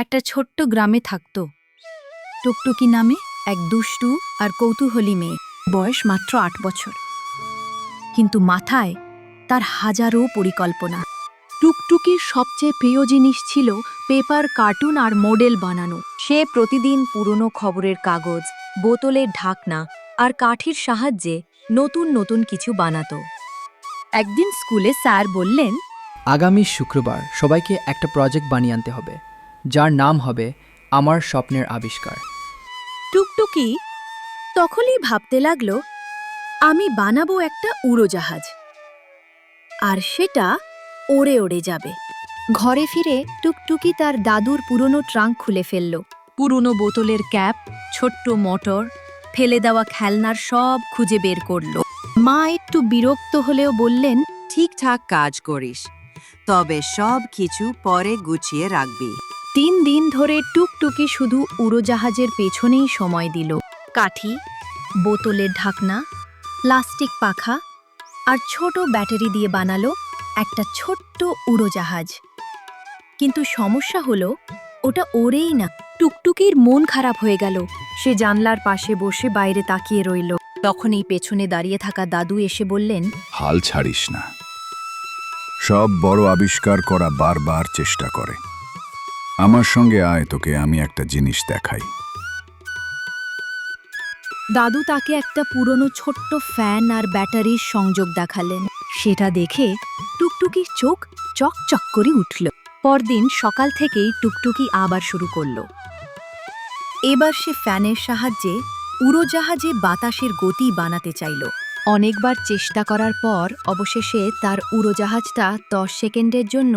একটা ছোট্ট গ্রামে থাকত। টুকটুকি নামে এক দুষ্টু আর কৌতূহলী মেয়ে। বয়স মাত্র আট বছর। কিন্তু মাথায় তার হাজারো পরিকল্পনা। টুকটুকির সবচেয়ে প্রিয় জিনিস ছিল পেপার, কার্টুন আর মডেল বানানো। সে প্রতিদিন পুরনো খবরের কাগজ, বোতলের ঢাকনা আর কাঠির সাহায্যে নতুন নতুন কিছু বানাতো। একদিন স্কুলে স্যার বললেন, আগামী শুক্রবার সবাইকে একটা প্রজেক্ট বানিয়ে আনতে হবে। যার নাম হবে আমার স্বপ্নের আবিষ্কার। টুকটুকি তখনই ভাবতে লাগল আমি বানাবো একটা উড়োজাহাজ। আর সেটা ওড়ে ওড়ে যাবে। ঘরে ফিরে টুকটুকি তার দাদুর পুরনো ট্রাঙ্ক খুলে ফেলল। পুরনো বোতলের ক্যাপ ছোট্ট মোটর ফেলে দেওয়া খেলনার সব খুঁজে বের করল। মা একটু বিরক্ত হলেও বললেন ঠিকঠাক কাজ করিস তবে সব কিছু পরে গুছিয়ে রাখবি। তিন দিন ধরে টুকটুকি শুধু উড়োজাহাজের পেছনেই সময় দিল। কাঠি, বোতলের ঢাকনা, প্লাস্টিক পাখা আর ছোট ব্যাটারি দিয়ে বানালো একটা ছোট্ট উড়োজাহাজ। কিন্তু সমস্যা হলো, ওটা ওড়েই না। টুকটুকির মন খারাপ হয়ে গেল। সে জানলার পাশে বসে বাইরে তাকিয়ে রইল। তখনই পেছনে দাঁড়িয়ে থাকা দাদু এসে বললেন, হাল ছাড়িস না। সব বড় আবিষ্কার করা বারবার চেষ্টা করে। আমার সঙ্গে আয়, তোকে আমি একটা জিনিস দেখাই। দাদু তাকে একটা পুরনো ছোট্ট ফ্যান আর ব্যাটারির সংযোগ দেখালেন। সেটা দেখে টুকটুকির চোখ চকচক করে উঠল। পরদিন সকাল থেকেই টুকটুকি আবার শুরু করল। এবার সে ফ্যানের সাহায্যে উড়োজাহাজে বাতাসের গতি বানাতে চাইল। অনেকবার চেষ্টা করার পর অবশেষে তার উড়োজাহাজটা দশ সেকেন্ডের জন্য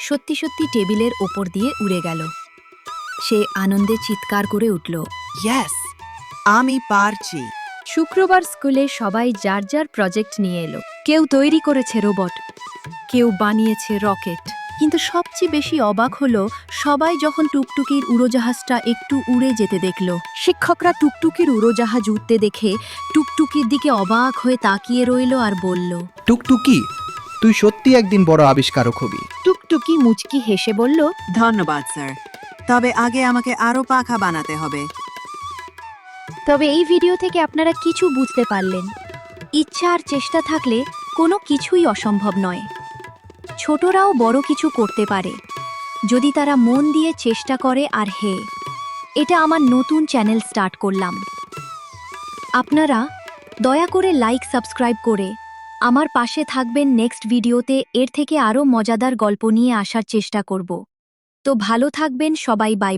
সত্যি সত্যি টেবিলের ওপর দিয়ে উড়ে গেল। সে আনন্দে চিৎকার করে উঠল ইয়েস আমি পারছি। শুক্রবার স্কুলে সবাই যার যার প্রজেক্ট নিয়ে এলো। কেউ তৈরি করেছে রোবট কেউ বানিয়েছে রকেট। কিন্তু সবচেয়ে বেশি অবাক হলো সবাই যখন টুকটুকির উড়োজাহাজটা একটু উড়ে যেতে দেখল। শিক্ষকরা টুকটুকির উড়োজাহাজ উঠতে দেখে টুকটুকির দিকে অবাক হয়ে তাকিয়ে রইল আর বলল টুকটুকি তুই সত্যি একদিন বড় আবিষ্কারক হবি। টুকটুকি মুচকি হেসে বলল, ধন্যবাদ, স্যার। তবে আগে আমাকে আরও পাখা বানাতে হবে। তবে এই ভিডিও থেকে আপনারা কিছু বুঝতে পারলেন। ইচ্ছা আর চেষ্টা থাকলে কোনো কিছুই অসম্ভব নয়। ছোটরাও বড় কিছু করতে পারে, যদি তারা মন দিয়ে চেষ্টা করে আর হে। এটা আমার নতুন চ্যানেল স্টার্ট করলাম। আপনারা দয়া করে লাইক, সাবস্ক্রাইব করে আমার পাশে থাকবেন নেক্সট ভিডিওতে, এর থেকে আরও মজাদার গল্প নিয়ে আসার চেষ্টা করব। তো ভালো থাকবেন, সবাই, বাই।